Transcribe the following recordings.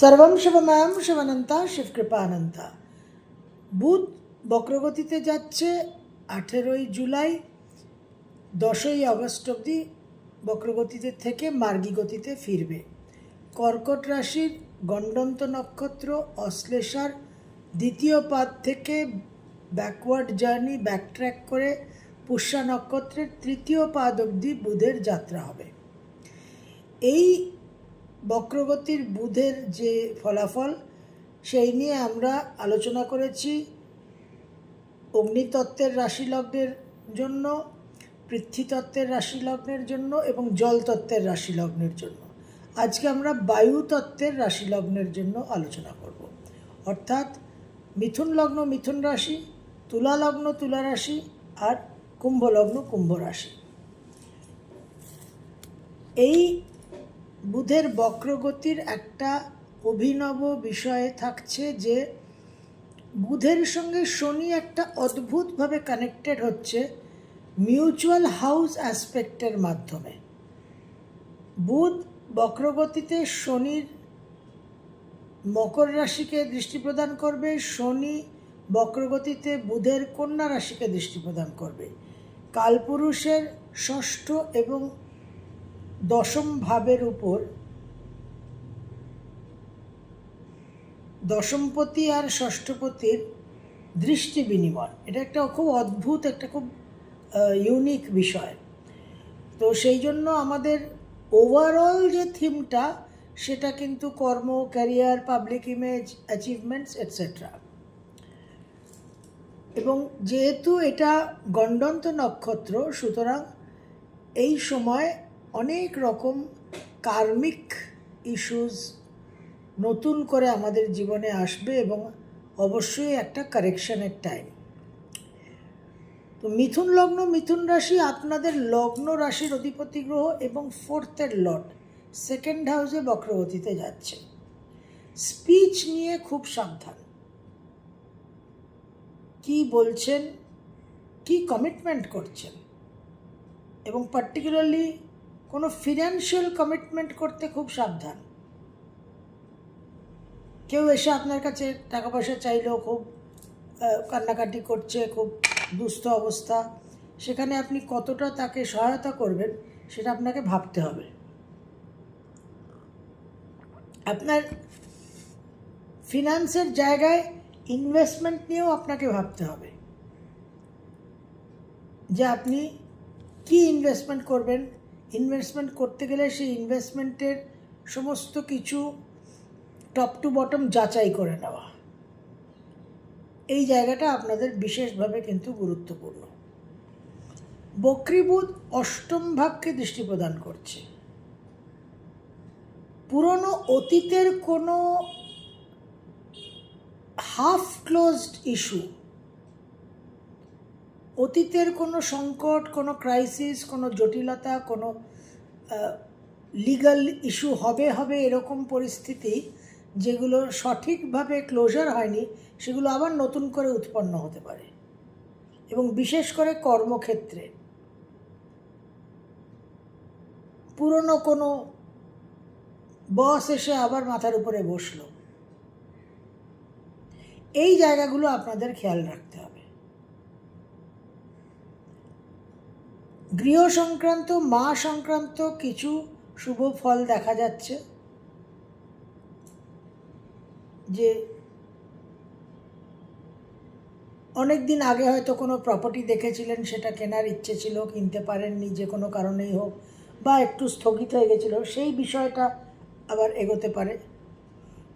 সর্বম শিবময়ম শিবানন্তা শিবকৃপানন্তা বুধ বক্রগতিতে যাচ্ছে আঠেরোই জুলাই দশই আগস্ট অবধি বক্রগতিতে থেকে মার্গী গতিতে ফিরবে কর্কট রাশির গণ্ডন্ত নক্ষত্র অশ্লেষার দ্বিতীয় পাদ থেকে ব্যাকওয়ার্ড জার্নি ব্যাকট্র্যাক করে পুষ্যা নক্ষত্রের তৃতীয় পাদ অবধি বুধের যাত্রা হবে। এই বক্রগতির বুধের যে ফলাফল, সেই নিয়ে আমরা আলোচনা করেছি। অগ্নিতত্ত্বের রাশিলগ্নের জন্য, পৃথ্বীতত্ত্বের রাশিলগ্নের জন্য এবং জলতত্ত্বের রাশিলগ্নের জন্য। আজকে আমরা বায়ুতত্ত্বের রাশিলগ্নের জন্য আলোচনা করব। অর্থাৎ মিথুন লগ্ন মিথুন রাশি, তুলা লগ্ন তুলা রাশি আর কুম্ভ লগ্ন কুম্ভ রাশি। এই বুধের বক্রগতির একটা অভিনব বিষয়ে থাকছে যে, বুধের সঙ্গে শনি একটা অদ্ভুতভাবে কানেক্টেড হচ্ছে মিউচুয়াল হাউস অ্যাসপেক্টের মাধ্যমে। বুধ বক্রগতিতে শনির মকর রাশিকে দৃষ্টি প্রদান করবে, শনি বক্রগতিতে বুধের কন্যা রাশিকে দৃষ্টি প্রদান করবে। কালপুরুষের ষষ্ঠ এবং দশম ভাবের উপর দশমপতি আর ষষ্ঠপতির দৃষ্টি বিনিময়। এটা একটা খুব অদ্ভুত, একটা খুব ইউনিক বিষয়। তো সেই জন্য আমাদের ওভারঅল যে থিমটা সেটা কিন্তু কর্ম career public image achievements etcetera এবং যেহেতু এটা গণ্ডন্ত নক্ষত্র, সুতরাং এই সময় অনেক রকম কার্মিক ইস্যুস নতুন করে আমাদের জীবনে আসবে এবং অবশ্যই একটা কারেকশনের টাইম তো মিথুন লগ্ন, মিথুন রাশি আপনাদের লগ্ন রাশির অধিপতি গ্রহ এবং ফোর্থের লট সেকেন্ড হাউসে বক্রগতিতে যাচ্ছে। স্পিচ নিয়ে খুব সাবধান। কি বলছেন, কি কমিটমেন্ট করছেন এবং পার্টিকুলারলি কোনো ফিনান্সিয়াল কমিটমেন্ট করতে খুব সাবধান। কেউ এসে আপনার কাছে টাকা পয়সা চাইলেও খুব কান্নাকাটি করছে, খুব দুস্থ অবস্থা, সেখানে আপনি কতটা তাকে সহায়তা করবেন সেটা আপনাকে ভাবতে হবে। আপনার ফিনান্সের জায়গায় ইনভেস্টমেন্ট নিয়েও আপনাকে ভাবতে হবে। যে আপনি কি ইনভেস্টমেন্ট করবেন ইনভেস্টমেন্ট করতে গেলে সেই ইনভেস্টমেন্টের সমস্ত কিছু টপ টু বটম যাচাই করে নেওয়া। এই জায়গাটা আপনাদের বিশেষভাবে কিন্তু গুরুত্বপূর্ণ। বক্রীবুধ অষ্টম ভাবকে দৃষ্টি প্রদান করছে। পুরনো অতীতের কোনো হাফ ক্লোজড ইস্যু অতীতের কোনো সংকট, কোনো ক্রাইসিস কোনো জটিলতা, কোনো লিগাল ইস্যু হবে হবে এরকম পরিস্থিতি যেগুলো সঠিকভাবে ক্লোজার হয়নি, সেগুলো আবার নতুন করে উৎপন্ন হতে পারে। এবং বিশেষ করে কর্মক্ষেত্রে। পুরনো কোনো বস এসে আবার মাথার উপরে বসল। এই জায়গাগুলো আপনাদের খেয়াল রাখতে হবে। গৃহ সংক্রান্ত মা সংক্রান্ত কিছু শুভ ফল দেখা যাচ্ছে। যে অনেক দিন আগে হয়তো কোনো প্রপার্টি দেখেছিলেন, সেটা কেনার ইচ্ছে ছিল, কিনতে পারেননি যে কোনো কারণেই হোক, বা একটু স্থগিত হয়ে গেছিল, সেই বিষয়টা আবার এগোতে পারে।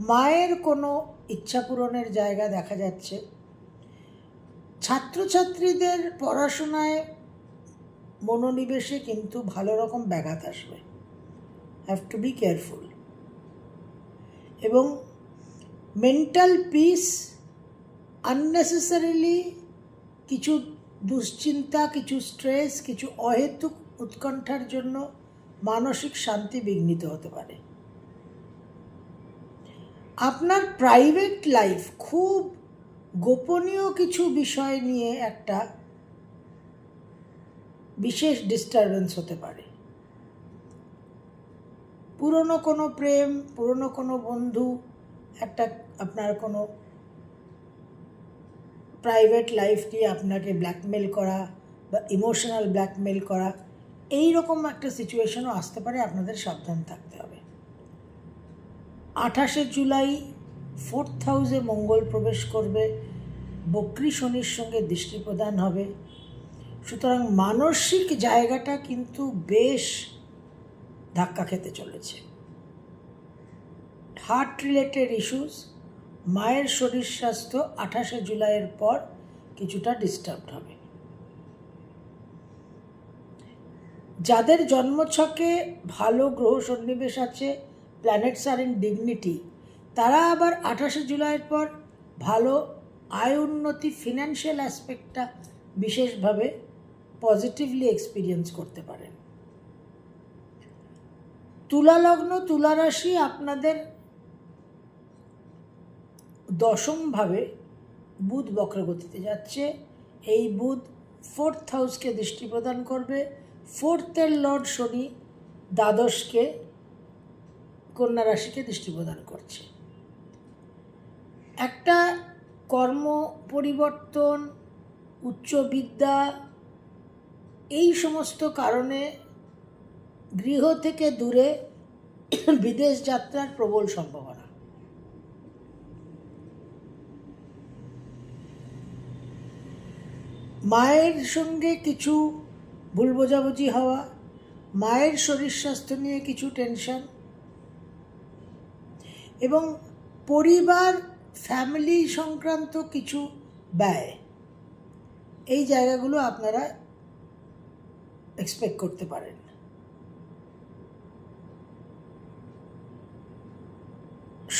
মায়ের কোনো ইচ্ছা পূরণের জায়গা দেখা যাচ্ছে। ছাত্রছাত্রীদের পড়াশোনায় মনোনিবেশে কিন্তু ভালো রকম ব্যাঘাত আসবে। হ্যাভ টু বি কেয়ারফুল এবং মেন্টাল পিস আননেসেসারিলি কিছু দুশ্চিন্তা, কিছু স্ট্রেস কিছু অহেতুক উৎকণ্ঠার জন্য মানসিক শান্তি বিঘ্নিত হতে পারে। আপনার প্রাইভেট লাইফ খুব গোপনীয় কিছু বিষয় নিয়ে একটা বিশেষ ডিস্টারবেন্স হতে পারে। পুরনো কোনো প্রেম, পুরনো কোনো বন্ধু, একটা আপনার কোনো প্রাইভেট লাইফ নিয়ে আপনাকে ব্ল্যাকমেল করা বা ইমোশনাল ব্ল্যাকমেল করা এই রকম একটা সিচুয়েশনও আসতে পারে, আপনাদের সাবধান থাকতে হবে। আঠাশে জুলাই ফোর্থ হাউসে মঙ্গল প্রবেশ করবে, বক্রি শনির সঙ্গে দৃষ্টি প্রদান হবে সুতরাং মানসিক জায়গাটা কিন্তু বেশ ধাক্কা খেতে চলেছে। হার্ট রিলেটেড ইস্যুস মায়ের শরীর স্বাস্থ্য আঠাশে জুলাইয়ের পর কিছুটা ডিস্টার্বড হবে। যাদের জন্মছকে ভালো গ্রহ সন্নিবেশ আছে প্ল্যানেটস আর ইন ডিগনিটি তারা আবার আঠাশে জুলাইয়ের পর ভালো, আয় উন্নতি ফিনান্সিয়াল অ্যাসপেক্টটা বিশেষভাবে পজিটিভলি এক্সপিরিয়েন্স করতে পারেন। তুলা লগ্ন তুলা রাশি আপনাদের দশমভাবে বুধ বক্রগতিতে যাচ্ছে। এই বুধ ফোর্থ হাউসকে দৃষ্টি প্রদান করবে। ফোর্থের লর্ড শনি দ্বাদশকে, কন্যা রাশিকে দৃষ্টি প্রদান করছে। একটা কর্ম পরিবর্তন উচ্চবিদ্যা এই সমস্ত কারণে গৃহ থেকে দূরে বিদেশ যাত্রার প্রবল সম্ভাবনা। মায়ের সঙ্গে কিছু ভুল বোঝাবুঝি হওয়া, মায়ের শরীর স্বাস্থ্য নিয়ে কিছু টেনশন এবং পরিবার, ফ্যামিলি সংক্রান্ত কিছু ব্যয়। এই জায়গাগুলো আপনারা এক্সপেক্ট করতে পারেন।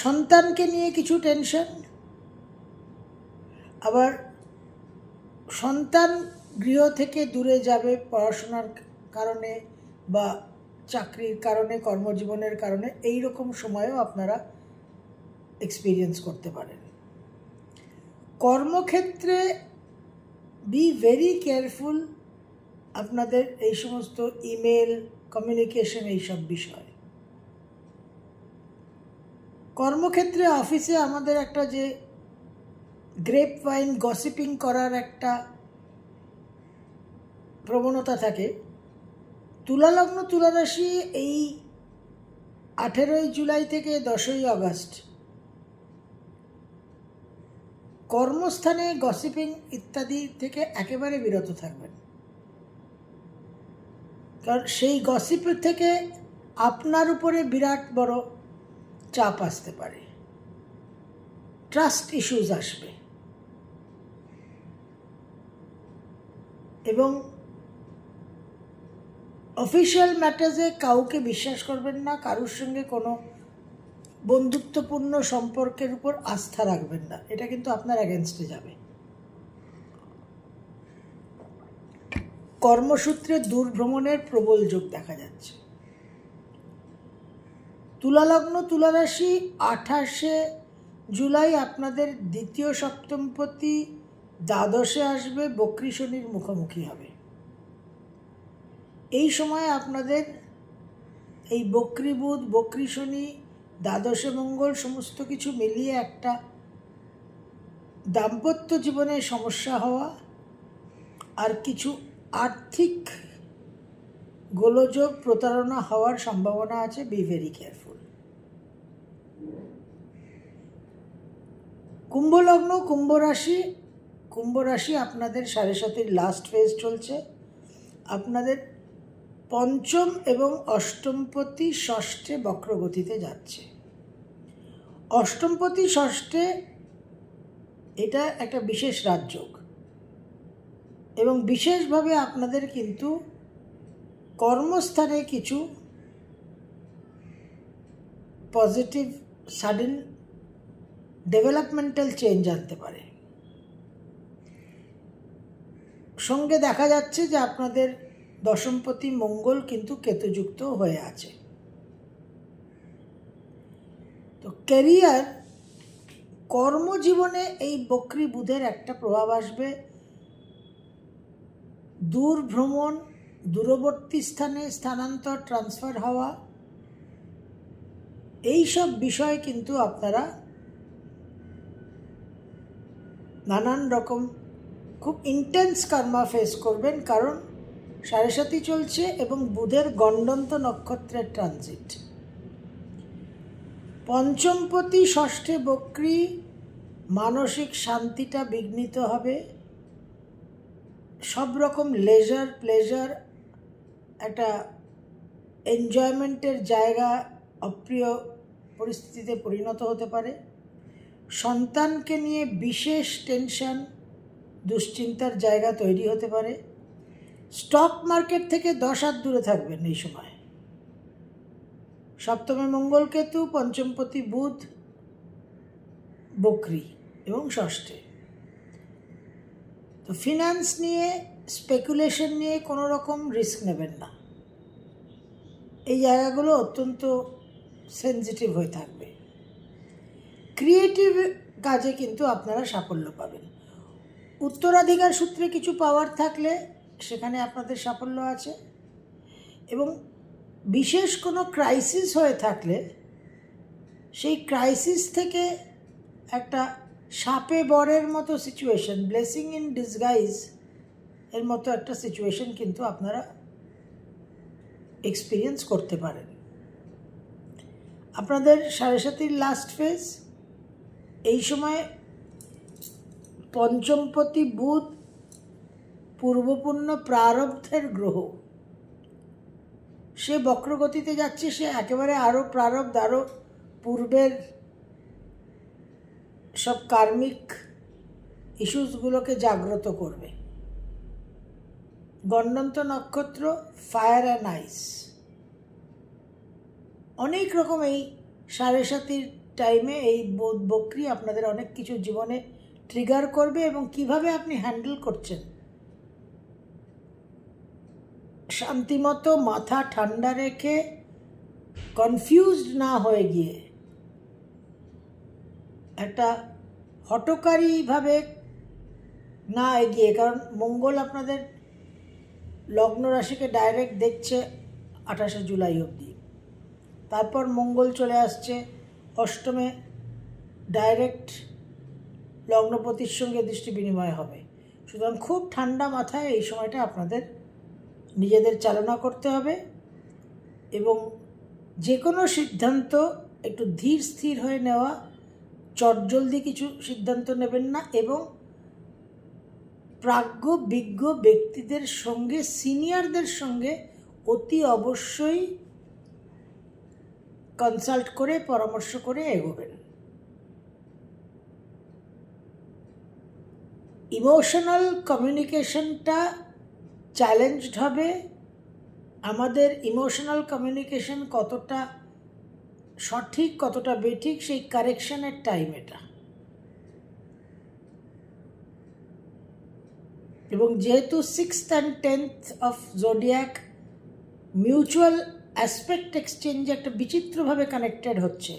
সন্তানকে নিয়ে কিছু টেনশন আবার সন্তান গৃহ থেকে দূরে যাবে পড়াশোনার কারণে বা চাকরির কারণে, কর্মজীবনের কারণে, এই রকম সময়েও আপনারা এক্সপিরিয়েন্স করতে পারেন। কর্মক্ষেত্রে বি ভেরি কেয়ারফুল আপনাদের এই সমস্ত ইমেল কমিউনিকেশন এইসব বিষয়। কর্মক্ষেত্রে অফিসে আমাদের একটা যে গ্রেপ ওয়াইন গসিপিং করার একটা প্রবণতা থাকে। তুলালগ্ন তুলারাশি এই আঠেরোই জুলাই থেকে দশই আগস্ট। কর্মস্থানে গসিপিং ইত্যাদি থেকে একেবারে বিরত থাকবেন। কারণ সেই গসিপের থেকে আপনার উপরে বিরাট বড় চাপ আসতে পারে। ট্রাস্ট ইস্যুজ আসবে। এবং অফিসিয়াল ম্যাটার্সে কাউকে বিশ্বাস করবেন না, কারোর সঙ্গে কোনো বন্ধুত্বপূর্ণ সম্পর্কের উপর আস্থা রাখবেন না। এটা কিন্তু আপনার অ্যাগেনস্টে যাবে। কর্মসূত্রে দূরভ্রমণের প্রবল যোগ দেখা যাচ্ছে। তুলালগ্ন তুলারাশি আঠাশে জুলাই আপনাদের দ্বিতীয় সপ্তমপতি দ্বাদশে আসবে, বক্রী শনির মুখোমুখি হবে। এই সময় আপনাদের এই বক্রী বুধ, বক্রী শনি, দ্বাদশে মঙ্গল সমস্ত কিছু মিলিয়ে একটা দাম্পত্য জীবনে সমস্যা হওয়া আর কিছু আর্থিক গোলযোগ প্রতারণা হওয়ার সম্ভাবনা আছে বি ভেরি কেয়ারফুল কুম্ভ লগ্ন কুম্ভ রাশি কুম্ভ রাশি আপনাদের সাড়ে সাতের লাস্ট ফেজ চলছে। আপনাদের পঞ্চম এবং অষ্টমপতি ষষ্ঠে বক্রগতিতে যাচ্ছে। অষ্টমপতি ষষ্ঠে এটা একটা বিশেষ রাজযোগ। এবং বিশেষভাবে আপনাদের কিন্তু কর্মস্থানে কিছু পজিটিভ সাডেন ডেভেলপমেন্টাল চেঞ্জ আনতে পারে। সঙ্গে দেখা যাচ্ছে যে আপনাদের দশমপতি মঙ্গল কিন্তু কেতুযুক্ত হয়ে আছে। তো ক্যারিয়ার কর্মজীবনে এই বক্রী বুধের একটা প্রভাব আসবে। দূর ভ্রমণ দূরবর্তী স্থানে স্থানান্তর ট্রান্সফার হওয়া এই সব বিষয় কিন্তু আপনারা নানান রকম খুব ইন্টেন্স কর্মা ফেস করবেন, কারণ সাড়ে চলছে এবং বুধের গণ্ডন্ত নক্ষত্রের ট্রানজিট পঞ্চমপতি, ষষ্ঠে বক্রি, মানসিক শান্তিটা বিঘ্নিত হবে। সব রকম লেজার প্লেজার একটা এনজয়মেন্টের জায়গা অপ্রিয় পরিস্থিতিতে পরিণত হতে পারে। সন্তানকে নিয়ে বিশেষ টেনশন দুশ্চিন্তার জায়গা তৈরি হতে পারে। স্টক মার্কেট থেকে দশ হাত দূরে থাকবেন এই সময়। সপ্তমে মঙ্গলকেতু পঞ্চমপতি বুধ, বকরি এবং ষষ্ঠে। তো ফিনান্স নিয়ে স্পেকুলেশন নিয়ে কোনো রকম রিস্ক নেবেন না। এই জায়গাগুলো অত্যন্ত সেন্সিটিভ হয়ে থাকবে। ক্রিয়েটিভ কাজে কিন্তু আপনারা সাফল্য পাবেন। উত্তরাধিকার সূত্রে কিছু পাওয়ার থাকলে সেখানে আপনাদের সাফল্য আছে। এবং বিশেষ কোনো ক্রাইসিস হয়ে থাকলে, সেই ক্রাইসিস থেকে একটা সাপে বরের মতো সিচুয়েশন ব্লেসিং ইন ডিসগাইজ এর মতো একটা সিচুয়েশন কিন্তু আপনারা এক্সপিরিয়েন্স করতে পারেন। আপনাদের সাড়ে সাতির লাস্ট ফেজ এই সময় পঞ্চমপতি বুধ পূর্বপূর্ণ প্রারব্ধের গ্রহ। সে বক্রগতিতে যাচ্ছে, সে একেবারে আরও প্রারব্ধ আরও পূর্বের সব কার্মিক ইস্যুসগুলোকে জাগ্রত করবে। গণ্ডন্ত নক্ষত্র, ফায়ার অ্যান্ড আইস। অনেক রকম এই সাড়ে সাতির টাইমে এই ব- বকরি আপনাদের অনেক কিছু জীবনে ট্রিগার করবে এবং কীভাবে আপনি হ্যান্ডেল করছেন। শান্তিমতো মাথা ঠান্ডা রেখে কনফিউজড না হয়ে গিয়ে একটা হটকারীভাবে না এগিয়ে, কারণ মঙ্গল আপনাদের লগ্ন রাশিকে ডাইরেক্ট দেখছে আঠাশে জুলাই অবধি। তারপর মঙ্গল চলে আসছে অষ্টমে ডাইরেক্ট লগ্নপতির সঙ্গে দৃষ্টি বিনিময় হবে। সুতরাং খুব ঠান্ডা মাথায় এই সময়টা আপনাদের নিজেদের চালনা করতে হবে এবং যে কোনো সিদ্ধান্ত একটু ধীর স্থির হয়ে নেওয়া চটজলদি কিছু সিদ্ধান্ত নেবেন না এবং প্রাজ্ঞ, বিজ্ঞ ব্যক্তিদের সঙ্গে, সিনিয়রদের সঙ্গে অতি অবশ্যই কনসাল্ট করে, পরামর্শ করে এগোবেন। ইমোশনাল কমিউনিকেশনটা চ্যালেঞ্জড হবে। আমাদের ইমোশনাল কমিউনিকেশন কতটা সঠিক কতটা বেঠিক সেই কারেকশনের টাইম এটা। এবং যেহেতু sixth and tenth of zodiac mutual aspect exchange একটা বিচিত্রভাবে কানেক্টেড হচ্ছে।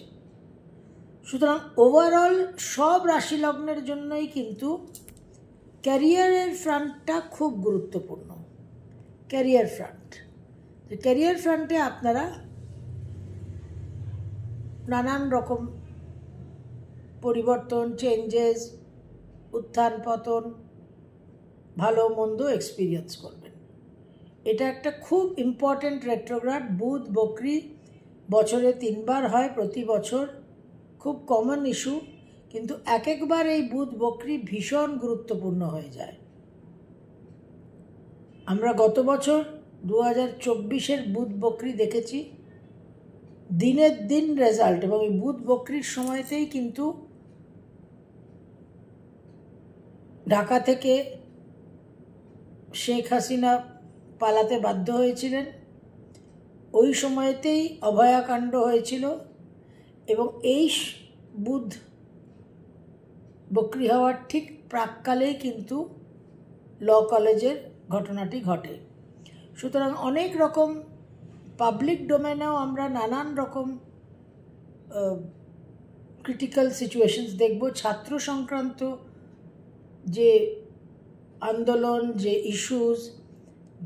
সুতরাং ওভারঅল সব রাশি লগ্নের জন্যই কিন্তু ক্যারিয়ারের ফ্রন্টটা খুব গুরুত্বপূর্ণ। ক্যারিয়ার ফ্রন্ট ক্যারিয়ার ফ্রন্টে আপনারা নানান রকম পরিবর্তন চেঞ্জেস উত্থান পতন, ভালো মন্দ এক্সপিরিয়েন্স করবেন। এটা একটা খুব ইম্পর্ট্যান্ট রেট্রোগ্রাড বুধ, বকরি, বছরে তিনবার হয় প্রতি বছর, খুব কমন ইস্যু কিন্তু এক একবার এই বুধ, বকরি ভীষণ গুরুত্বপূর্ণ হয়ে যায়। আমরা গত বছর দু হাজার চব্বিশের বুধ, বকরি দেখেছি দিনের দিন রেজাল্ট এবং এই বুধ বকরির সময়তেই কিন্তু ঢাকা থেকে শেখ হাসিনা পালাতে বাধ্য হয়েছিলেন। ওই সময়তেই অভয়াকাণ্ড হয়েছিল এবং এই বুধ বকরি হওয়ার ঠিক প্রাককালেই কিন্তু ল কলেজের ঘটনাটি ঘটে। সুতরাং অনেক রকম পাবলিক ডোমেনেও আমরা নানান রকম ক্রিটিক্যাল সিচুয়েশনস দেখব। ছাত্র সংক্রান্ত যে আন্দোলন, যে ইস্যুস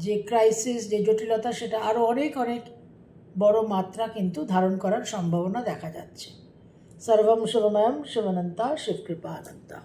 যে ক্রাইসিস যে জটিলতা, সেটা আরও অনেক অনেক বড় মাত্রা কিন্তু ধারণ করার সম্ভাবনা দেখা যাচ্ছে। সর্বম শুভময়ম শিবানন্তা শিবকৃপা অনন্তা